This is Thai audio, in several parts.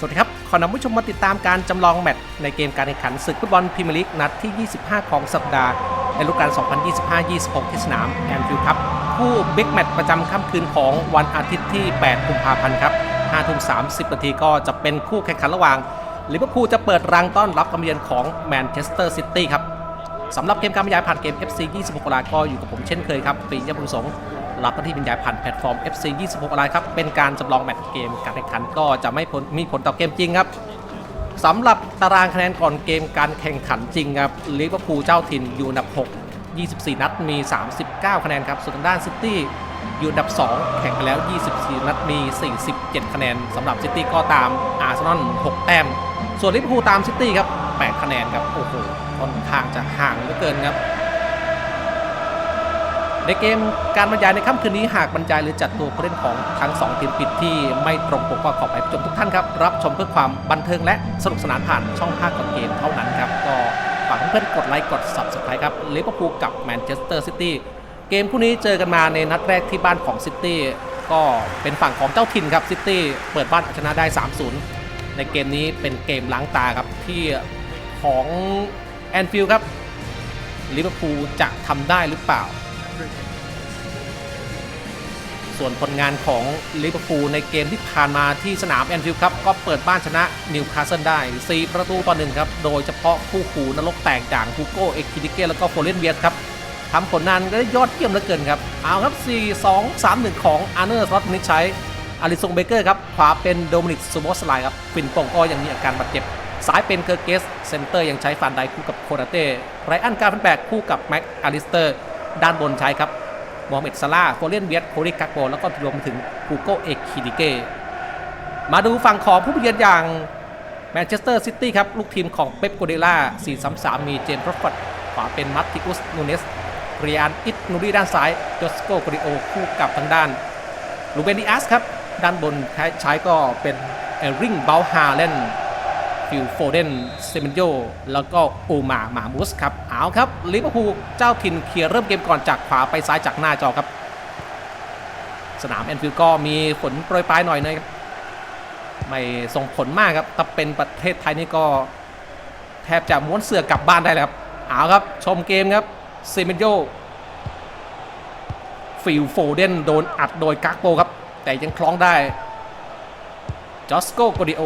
สวัสดีครับ ขอนำผู้ชมมาติดตามการจำลองแมตช์ในเกมการแข่งขันศึกฟุตบอลพรีเมียร์ลีกนัดที่ 25 ของสัปดาห์ ในฤดูกาล 2025-26 ที่สนามแอนฟิลด์ครับ คู่บิ๊กแมตช์ประจำค่ำคืนของวันอาทิตย์ที่ 8 กุมภาพันธ์ครับ5ทุ่ม30นาทีก็จะเป็นคู่แข่งขันระหว่างลิเวอร์พูลจะเปิดรังต้อนรับกำเยือนของแมนเชสเตอร์ซิตี้ครับสำหรับเกมการบรรยายผ่านเกม FC 26ออนไลน์ก็อยู่กับผมเช่นเคยครับปียบุญสง รับหน้าที่บรรยายผ่านแพลตฟอร์ม FC 26ออนไลน์ครับ เป็นการจำลองแมตช์เกมการแข่งขันก็จะไม่มีผลต่อเกมจริงครับสำหรับตารางคะแนนก่อนเกมการแข่งขันจริงครับลิเวอร์พูลเจ้าถิ่นอยู่อันดับ 6 24 นัดมี 39 คะแนนครับ ส่วนทางด้านซิตี้อยู่อันดับ 2 แข่งไปแล้ว 24 นัดมี 47 คะแนนสำหรับซิตี้ก็ตามอาร์เซนอล 6 แต้ม ส่วนลิเวอร์พูลตามซิตี้ครับ 8 คะแนนครับ โอ้โหค่อนข้างจะห่างเหลือเกินครับ ในเกมการบรรยายในค่ำคืนนี้หากบรรยายหรือจัดตัวผู้เล่นของทั้ง 2 ทีมปิดที่ไม่ตรงปกก็ขอไปผู้ชมทุกท่านครับ รับชมเพื่อความบันเทิงและสนุกสนานผ่านช่องภาคก่อนเกมเท่านั้นครับก็ฝากเพื่อนๆกดไลค์กด subscribe ครับลิเวอร์พูลกับแมนเชสเตอร์ซิตี้เกมคู่นี้เจอกันมาในนัดแรกที่บ้านของซิตี้ก็เป็นฝั่งของเจ้าถิ่นครับซิตี้เปิดบ้านเอาชนะได้ 3-0 ในเกมนี้เป็นเกมล้างตาครับที่ของแอนฟิลด์ครับลิเวอร์พูลจะทำได้หรือเปล่า ส่วนผลงานของลิเวอร์พูลในเกมที่ผ่านมาที่สนามแอนฟิลด์ครับ ก็เปิดบ้านชนะนิวคาสเซิลได้ 4 ประตูต่อหนึ่งครับ โดยเฉพาะคู่หูนรกแตกด่างฮูโก้ เอ็กคิดิเก้แล้วก็โฟเลนเวียสครับทำผลงานได้ยอดเยี่ยมเหลือเกินครับ เอาครับ 4 2 3 1 ของอาร์เนอร์สล็อตนิชใช้อาริซงเบเกอร์ครับขวาเป็นโดมินิกซูโมสไลครับฟินปงก็ยังมีอาการบาดเจ็บซ้ายเป็นเกอร์เกส เซนเตอร์ยังใช้ฟานไดคู่กับโคนาเต้ไรอันการ์ฟันแบกคู่กับแม็กอาริสเตอร์ ด้านบนใช้ครับ มฮัมเหม็ดซาลาโฟเลียนเวียตโคริกักโบแล้วก็รวมถึงกูโกเอกคิดิเกมาดูฝั่งของผู้เยือนอย่างแมนเชสเตอร์ซิตี้ครับ ลูกทีมของเป๊ปโกเดล่า 4-3-3 มีเจมส์โรฟอร์ดขวาเป็นมัตติอุสนูเนสเรียนอิตนูรีด้านซ้ายโจสโกโกริโอคู่กับทางด้านลูเบนดิอัสครับ ด้านบนใช้ก็เป็นเอริงเบลฮาเลน ฟิลโฟเดนเซมินโยแล้วก็โอมาหมามุสครับเอาครับลิเวอร์พูลเจ้าถิ่นเคลียร์เริ่มเกมก่อนจากขวาไปซ้ายจากหน้าจอครับ สนามแอนฟิลด์ก็มีฝนโปรยปลายหน่อยนะครับไม่ส่งผลมากครับถ้าเป็นประเทศไทยนี่ก็แทบจะม้วนเสือกลับบ้านได้แล้วครับเอาครับชมเกมครับเซมินโยฟิลโฟเดนโดนอัดโดยกักโปครับ แต่ยังคล้องได้จอสโกโกดิโอ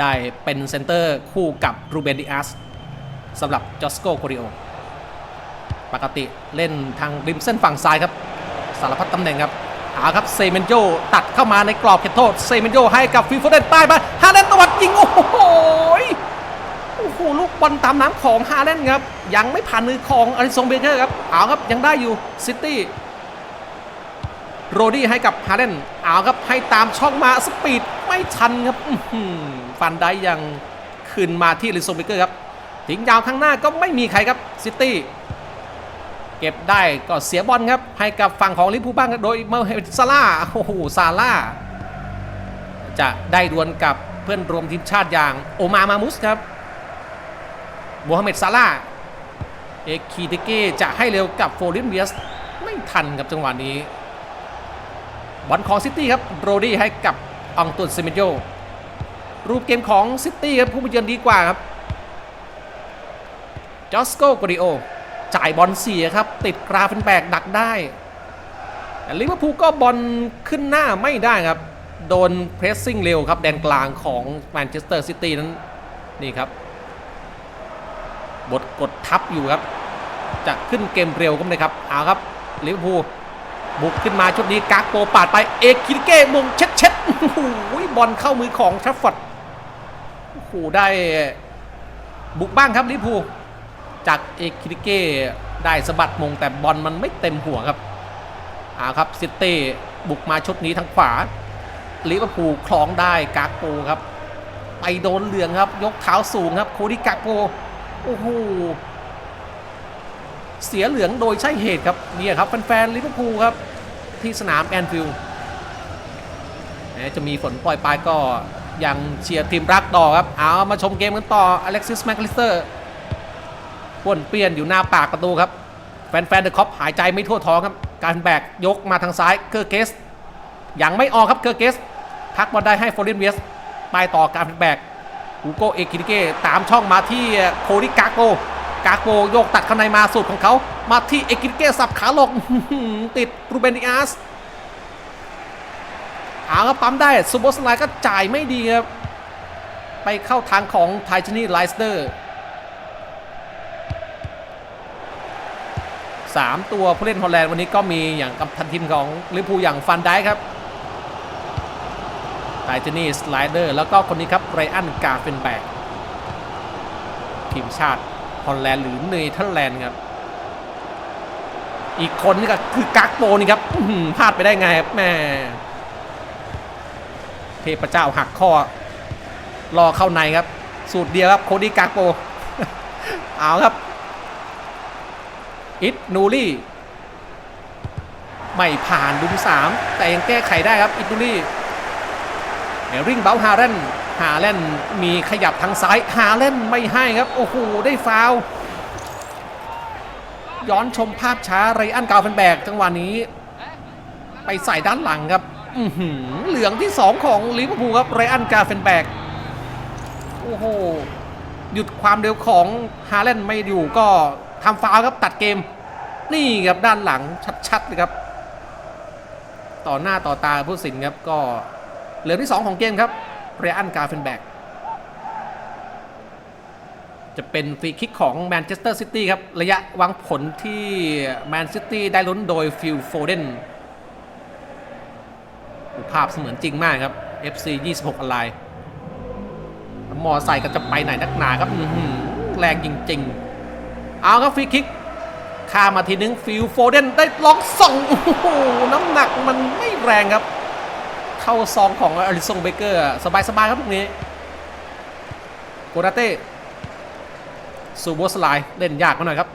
ได้เป็นเซนเตอร์คู่กับรูเบนดิอัสสำหรับจอสโกโคริโอปกติเล่นทางริมเส้นฝั่งซ้ายครับ สารพัดตำแหน่งครับเอาครับเซเมนโยตัดเข้ามาในกรอบเขตโทษเซเมนโยให้กับฟิลโฟเดนใต้มาฮาเลนตวัดยิง โอ้โหโอ้โหลูกบอลตามน้ำของฮาเลนครับ ยังไม่ผ่านมือของอาริซงเบเกอร์ครับเอาครับยังได้อยู่ซิตี้โรดี้ให้กับฮาเลนเอาครับให้ตามช่องมาสปีดไม่ทันครับ ฟันได้ยังคืนมาที่อาริซงเบเกอร์ครับทิ้งยาวข้างหน้าก็ไม่มีใครครับซิตี้เก็บได้ก็เสียบอลครับ ให้กับฝั่งของลิเวอร์พูลบ้างโดยเมอร์เฮซาร่าโอ้โหซาร่าจะได้ดวลกับเพื่อนรวมทีมชาติอย่างโอมามามุสครับโมฮัมเหม็ดซาร่าเอกคีติเก้จะให้เร็วกับโฟลินเวียสไม่ทันครับจังหวะนี้บอลของซิตี้ครับโรดี้ให้กับอองตุนเซมิโย รูปเกมของซิตี้ครับผู้มาเยือนดีกว่าครับจอสโกโกริโอจ่ายบอลเสียครับ ติดกราฟเป็นแบกดักได้แต่ลิเวอร์พูลก็บอลขึ้นหน้าไม่ได้ครับ โดนเพรสซิ่งเร็วครับ แดนกลางของแมนเชสเตอร์ซิตี้นั้นนี่ครับ บทกดทับอยู่ครับ จะขึ้นเกมเร็วก็ไม่ได้ครับเอาครับลิเวอร์พูลบุกขึ้นมาชุดนี้กากโปปาดไปเอกคิริเก้มงเช็ดเช็ดโอ้โหบอลเข้ามือของทรัฟฟอร์ด โอ้โหได้บุกบ้างครับลิพูจากเอกคิริเก้ได้สะบัดมงแต่บอลมันไม่เต็มหัวครับอ่าครับซิตี้บุกมาชุดนี้ทางขวาลิเวอร์พูลคล้องได้กากโปครับ ไปโดนเหลืองครับ ยกเท้าสูงครับโคดิกากโปโอ้โหเสียเหลืองโดยใช่เหตุครับเนี่ยครับแฟนๆลิเวอร์พูลครับ ที่สนามแอนฟิลด์จะมีฝนปล่อยปลายก็ ยังเชียร์ทีมรักต่อครับ เอามาชมเกมกันต่ออเล็กซิสแมคลิสเตอร์ป้วนเปี้ยนอยู่หน้าปากประตูครับ แฟนๆเดอะคอปหายใจไม่ทั่วท้องครับ การแบกยกมาทางซ้ายเคอร์เกสยังไม่ออกครับเคอร์เกสพักบอลได้ให้โฟลินเวสไปต่อการแบกฮูโกเอคิดิเกตามช่องมาที่โคดิกาโกกาโกโยกตัดข้างในมาสุดของเขา มาที่เอกิดิเกสับขาหลกติดรูเบนดิอาส เอาครับปั๊มได้ซูโบสไลก็จ่ายไม่ดีครับ ไปเข้าทางของไทจินี่ไลสเตอร์สามตัวผู้เล่นฮอลแลนด์วันนี้ก็มีอย่างกับทันทีมของลิเวอร์พูลอย่างฟันได้ครับไทจินี่สไลเดอร์แล้วก็คนนี้ครับไรอันกาเฟนแบกทีมชาติฮอลแลนด์หรือเนเธอร์แลนด์ครับ อีกคนนี่ก็คือกักโปนี่ครับพลาดไปได้ไงครับแม่ ทพเจ้าหักข้อรอเข้าในครับ สูตรเดียวครับโคดี้กาโปเอาครับ อิทนูรี่ ไม่ผ่านดุมสามแต่ยังแก้ไขได้ครับ อิทนูรี่เอริงเบลฮาเรนฮาเลนมีขยับทางซ้ายฮาเลนไม่ให้ครับ โอ้โห ได้ฟาวย้อนชมภาพช้าไรอันกาวเฟนแบกจังหวะนี้ ไปใส่ด้านหลังครับ เหลืองที่ 2 ของลิเวอร์พูลครับไรอันกาเฟนแบกโอ้โห หยุดความเร็วของฮาเลนไม่อยู่ก็ทำฟาวล์ครับตัดเกม นี่ครับด้านหลังชัดๆเลยครับ ต่อหน้าต่อตาผู้สินครับก็เหลืองที่ 2 ของเกมครับเรอันกาเฟนแบกจะเป็นฟรีคิกของแมนเชสเตอร์ซิตี้ครับ ระยะวางผลที่แมนซิตี้ได้ลุ้นโดยฟิลโฟเดนาพเสมือนจริงมากครับ FC 26ออนไลน์มอไซค์ก็จะไปไหนนักหนาครับแรงจริง ๆ เอาครับฟรีคิกข้ามาทีนึงฟิลโฟเดนได้ล็อกส่องโอ้โหน้ำหนักมันไม่แรงครับ เข้าซองของอลิซงเบเกอร์สบายๆครับตรงนี้โกนาเต้ซูโบสไลด์เล่นยากมาหน่อยครับ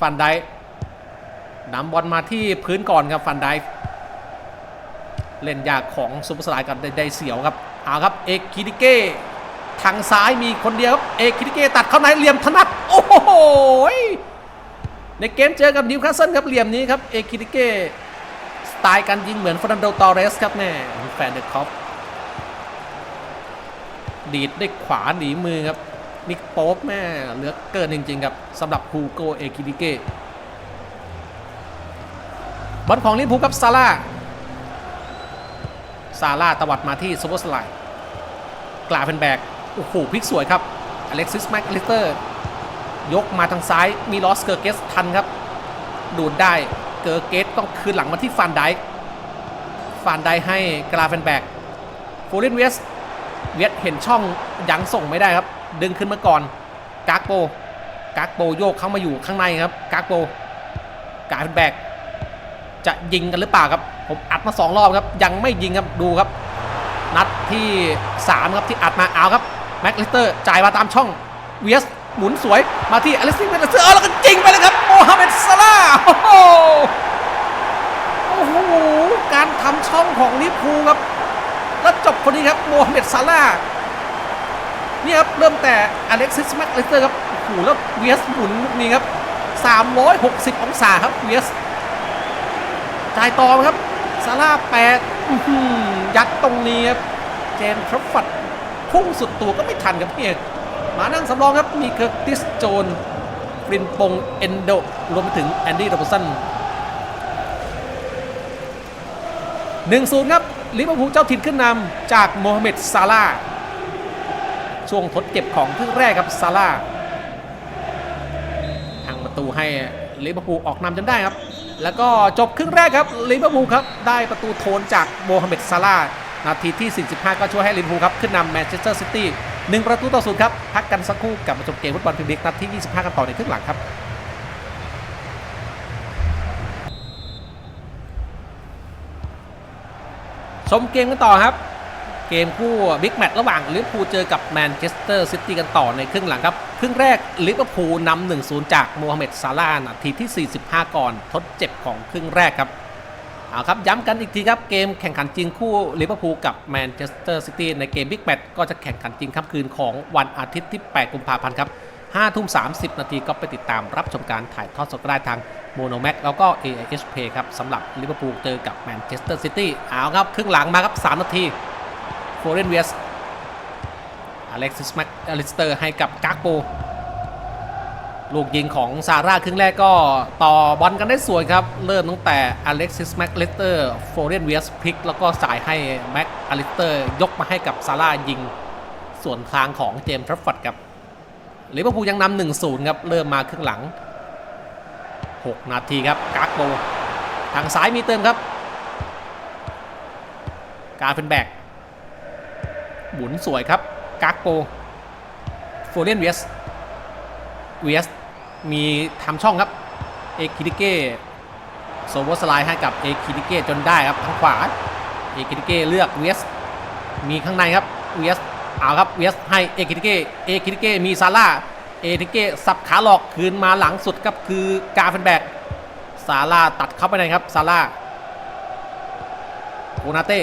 ฟันไดนำบอลมาที่พื้นก่อนครับฟันได เล่นยากของซูเปอร์สไลด์กันได้เสียวครับเอาครับเอกคิดิเก้ทางซ้ายมีคนเดียวครับเอกคิดิเก้ตัดเข้าในเหลี่ยมถนัดโอ้โหในเกมเจอกับนิวคาสเซิลครับเหลี่ยมนี้ครับเอกคิดิเก้สไตล์การยิงเหมือนฟรันโดตอเรสครับแม่แฟนเดอร์คอปดีดด้วยขวาหนีมือครับนิกโป๊ปแม่เหลือเกินจริง ๆ ครับสำหรับฮูโกเอคิดิเก้บอลของลิเวอร์พูลกับซาร่า ซาร่าตวัดมาที่ซูเปอร์สไลด์กลาเป็นแบกโอ้โหพลิกสวยครับอเล็กซิสแม็กลิเตอร์ยกมาทางซ้ายมีลอสเกอร์เกสทันครับ ดูดได้เกอร์เกสต้องคืนหลังมาที่ฟานไดฟานไดให้กลาเฟนแบกโฟลินเวสเวียดเห็นช่องยังส่งไม่ได้ครับ ดึงขึ้นมาก่อนกากโปกากโปโยกเข้ามาอยู่ข้างในครับกากโปกลาเฟนแบกจะยิงกันหรือเปล่าครับ ผมอัดมา 2 รอบครับ ยังไม่ยิงครับดูครับ นัดที่ 3 ครับที่อัดมาเอาครับแม็กลิสเตอร์จ่ายมาตามช่องเวียสหมุนสวยมาที่อเล็กซิสเมนเซอร์แล้วก็ยิงไปเลยครับโมฮัมเหม็ดซาลาโอ้โหโอ้โหการทำช่องของลิพูครับ แล้วจบคนนี้ครับโมฮัมเหม็ดซาลาห์นี่ยครับเริ่มแต่อเล็กซิสแม็กลิสเตอร์ครับโอ้โหแล้วเวียสหมุนลูกนี้ครับ 360 องศาครับเวียสจ่ายต่อครับ ซาร่าแปดยัดตรงนี้ครับ เจนทรัฟฟัดพุ่งสุดตัวก็ไม่ทันครับเพี่เอกมานั่งสำรองครับ มีเคิร์ติสโจนฟรินปง เอนโด รวมไปถึงแอนดี้โรบสันหนึ่งศูนย์ครับลิเวอร์พูลเจ้าถิ่นขึ้นนำจากโมฮัมเหม็ดซาร่าช่วงทดเจ็บของครึ่งแรกครับซาร่าทางประตูให้ลิเวอร์พูลออกนำจนได้ครับ แล้วก็จบครึ่งแรกครับลิเวอร์พูลครับได้ประตูโทนจากโมฮัมเหม็ดซาร่าห์นาทีที่ 45 ก็ช่วยให้ลิเวอร์พูลครับขึ้นนำแมนเชสเตอร์ซิตี้หนึ่งประตูต่อศูนย์ครับ พักกันสักครู่กลับมาชมเกมฟุตบอลพรีเมียร์ลีกนัดที่ 25 กันต่อในครึ่งหลังครับชมเกมกันต่อครับ เกมคู่บิ๊กแมตช์ระหว่างลิเวอร์พูลเจอกับแมนเชสเตอร์ซิตี้กันต่อในครึ่งหลังครับ ครึ่งแรกลิเวอร์พูลนำ1-0 จากโมฮัมเหม็ดซาลาห์นาทีที่ 45 ก่อนทดเจ็บของครึ่งแรกครับเอาครับย้ำกันอีกทีครับ เกมแข่งขันจริงคู่ลิเวอร์พูลกับแมนเชสเตอร์ซิตี้ในเกมบิ๊กแมตช์ก็จะแข่งขันจริงค่ำคืนของวันอาทิตย์ที่ 8 กุมภาพันธ์ครับ5ทุ่ม 30 นาทีก็ไปติดตามรับชมการถ่ายทอดสดได้ทางโมโนแม็กแล้วก็ AIS Play ครับสำหรับลิเวอร์พูลเจอกับแมนเชสเตอร์ซิตี้เอาครับครึ่งหลังมาครับ 3 นาที โฟเรนเวสอเล็กซิสแม็กอลิสเตอร์ให้กับกากโป ลูกยิงของซาร่าครึ่งแรกก็ต่อบอลกันได้สวยครับ เริ่มตั้งแต่อเล็กซิสแม็กเลสเตอร์โฟเรนเวสพลิก แล้วก็จ่ายให้แม็กอลิสเตอร์ยกมาให้กับซาร่ายิงส่วนทางของเจมส์ทรัฟฟอร์ดครับลิเวอร์พูลยังนำ1-0ครับ เริ่มมาครึ่งหลัง 6 นาทีครับกากโบทางซ้ายมีเติมครับ การเป็นแบก หมุนสวยครับกากโปโฟเรนเวสเวสมีทำช่องครับเอคิดิเก้โซโวสไลด์ให้กับเอคิดิเก้จนได้ครับทางขวาเอคิดิเก้เลือกเวสมีข้างในครับเวสเอาครับเวสให้เอคิดิเก้เอคิดิเก้มีซาร่าเอคิดิเก้สับขาหลอกคืนมาหลังสุดครับคือกาเฟนแบกซาร่าตัดเข้าไปในครับซาร่าโคนาเต้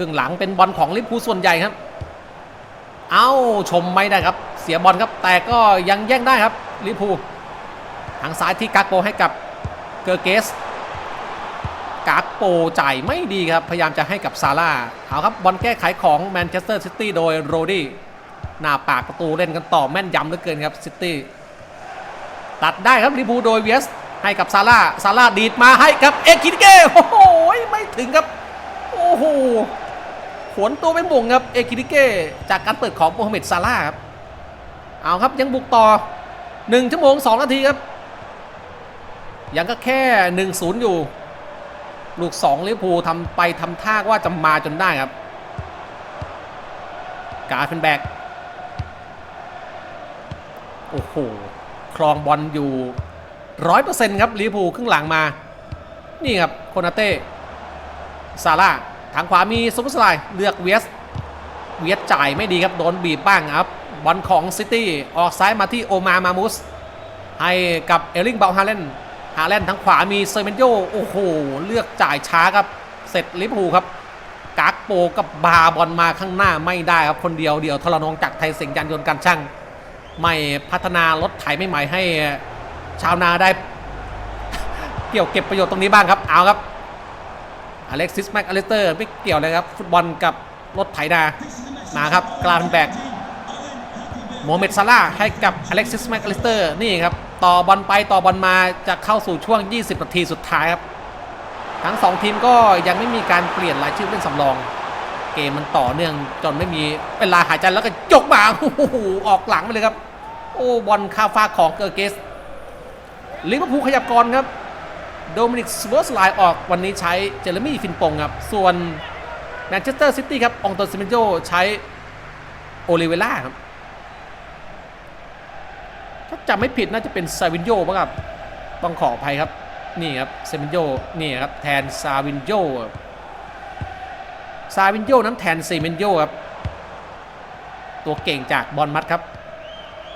รึ่งหลังเป็นบอลของลิเูส่วนใหญ่ครับ เอ้าชมไม่ได้ครับ เสียบอลครับ แต่ก็ยังแย่งได้ครับลิเูทางซ้ายที่กาโปให้กับเกอร์เกสกาโปจ่ายไม่ดีครับ พยายามจะให้กับซาร่าเอาครับบอลแก้ไขของแมนเชสเตอร์ซิตี้โดยโรดี้หน้าปากประตูเล่นกันต่อแม่นยำเหลือเกินครับซิตี้ตัดได้ครับลิพูโดยเวสให้กับซาร่าซาร่าดีดมาให้กับเอคิดเก้โอ้โหไม่ถึงครับ โอ้โห ขวนตัวเป็นบ่งครับเอคิดิเก้จากการเปิดของโมฮัมเหม็ดซาร่าครับเอาครับยังบุกต่อ 1 ชั่วโมง 2 นาทีครับ ยังก็แค่ 1-0 อยู่ ลูก2ลิเวอร์พูลทำไปทำท่าว่าจะมาจนได้ครับกาเป็นแบกโอ้โหครองบอลอยู่100%ครับลิเวอร์พูลครึ่งหลังมา นี่ครับโคนาเต้ซาร่า ทางขวามีซุปเปอร์สไลด์เลือกเวสเวสจ่ายไม่ดีครับ โดนบีบบ้างครับ บอลของซิตี้ ออกซ้ายมาที่โอมามามุส ให้กับเอลิงเบลฮาเลนฮาเลนทางขวามีเซเมนโยโอ้โห เลือกจ่ายช้าครับ เสร็จลิเวอร์พูครับ กากโปกับบาบอลมาข้างหน้าไม่ได้ครับ คนเดียวเดียวทรนงจากไทยเสียงยันยนต์การช่าง ไม่พัฒนารถไถไม่ใหม่ให้ชาวนาได้ เกี่ยวเก็บประโยชน์ตรงนี้บ้างครับ เอาครับ อเล็กซิสแม็กอลิสเตอร์ไม่เกี่ยวเลยครับ ฟุตบอลกับรถไถนามาครับกลาเป็นแบกโมเมดซาร่าให้กับอเล็กซิสแม็กอลิสเตอร์นี่ครับ ต่อบอลไปต่อบอลมาจะเข้าสู่ช่วง 20 นาทีสุดท้ายครับ ทั้ง 2 ทีมก็ยังไม่มีการเปลี่ยนรายชื่อเล่นสำรอง เกมมันต่อเนื่องจนไม่มีเวลาหายใจแล้วก็ยกมาโอ้โหออกหลังไปเลยครับ โอ้บอลคาฟาของเกอร์เกสลิเวอร์พูลขยับก่อนครับ โดมินิกสเวอร์สไลน์ออกวันนี้ใช้เจเรมี่ฟินปงครับ ส่วนแมนเชสเตอร์ซิตี้ครับองโตซิเมนโยใช้โอลิเวล่าครับ ถ้าจำไม่ผิดน่าจะเป็นซาวินโยป่ะครับ ต้องขออภัยครับ นี่ครับเซมินโยนี่ครับ แทนซาวินโยซาวินโยนั้นแทนเซมินโยครับ ตัวเก่งจากบอลมัดครับ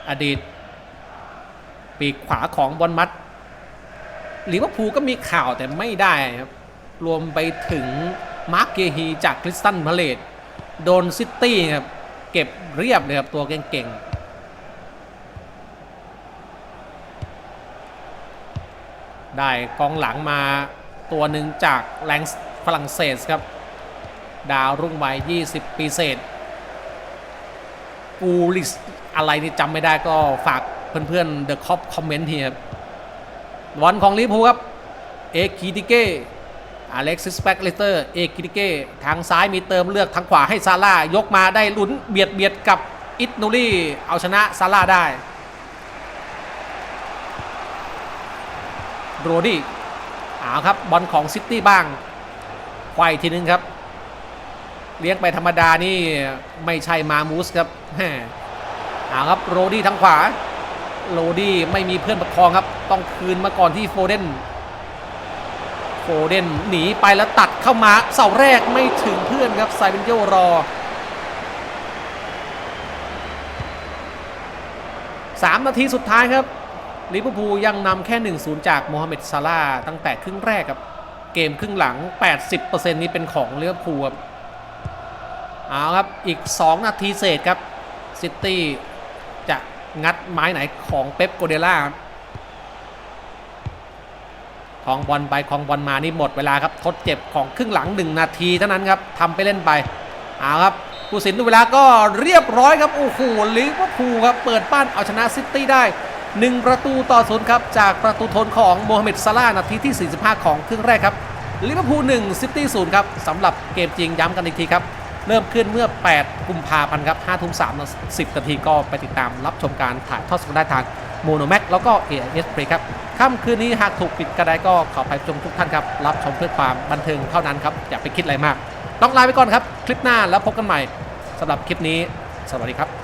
อดีต ปีกขวาของบอลมัด ลิเวอร์พูลก็มีข่าวแต่ไม่ได้ครับ รวมไปถึงมาร์กเกฮีจากคริสตันพาเลตโดนซิตี้ครับ เก็บเรียบเลยครับ ตัวเก่งๆ ได้กองหลังมาตัวหนึ่งจากแรงฝรั่งเศสครับ ดาวรุ่งวัย20 ปีเศษกูลิสอะไรนี่จำไม่ได้ก็ฝากเพื่อนๆ The Cop คอมเมนต์ทีครับ บอลของลิเวอร์พูลครับ เอกคิดิเก้อเล็กซิสแบ็กเลสเตอร์ เอกคิดิเก้ ทางซ้ายมีเติมเลือกทางขวาให้ซาร่ายกมาได้ลุ้นเบียดเบียดกับอิตนูรี่ เอาชนะซาร่าได้โรดี้เอาครับ บอลของซิตี้บ้างไขว้ทีนึงครับ เลี้ยงไปธรรมดานี่ ไม่ใช่มามูสครับเอาครับ โรดี้ทางขวา โรดี้ไม่มีเพื่อนประคองครับ ต้องคืนมาก่อนที่โฟเดนโฟเดนหนีไปแล้วตัดเข้ามาเสาแรกไม่ถึงเพื่อนครับไซเบนโยรอ3นาทีสุดท้ายครับลิเวอร์พูลยังนำแค่ 1-0 จากโมฮัมเหม็ดซาร่าตั้งแต่ครึ่งแรกครับ เกมครึ่งหลัง 80%นี้เป็นของลิเวอร์พูลครับเอาครับ อีก 2 นาทีเศษครับซิตี้ งัดไม้ไหนของเป๊ปโกเดล่าคองบอลไปคองบอลมานี่หมดเวลาครับทดเจ็บของครึ่งหลัง 1 นาทีเท่านั้นครับทำไปเล่นไปเอาครับผู้สินดูเวลาก็เรียบร้อยครับโอ้โหลิเวอร์พูลครับเปิดบ้านเอาชนะซิตี้ได้ 1 ประตูต่อศูนย์ครับจากประตูทนของโมฮัมเหม็ดซาลานาทีที่ 45 ของครึ่งแรกครับลิเวอร์พูล1ซิตี้0ครับสำหรับเกมจริงย้ำกันอีกทีครับ เริ่มขึ้นเมื่อ 8 กุมภาพันธ์ครับ5ทุ่ม3 10นาทีก็ไปติดตามรับชมการถ่ายทอดสดได้ทางโมโนแม็กแล้วก็ AIS Play ครับค่ำคืนนี้หากถูกปิดกระไดก็ขอไปชมทุกท่านครับรับชมเพื่อความบันเทิงเท่านั้นครับอย่าไปคิดอะไรมาก ต้องลาไปก่อนครับ คลิปหน้าแล้วพบกันใหม่สำหรับคลิปนี้ สวัสดีครับ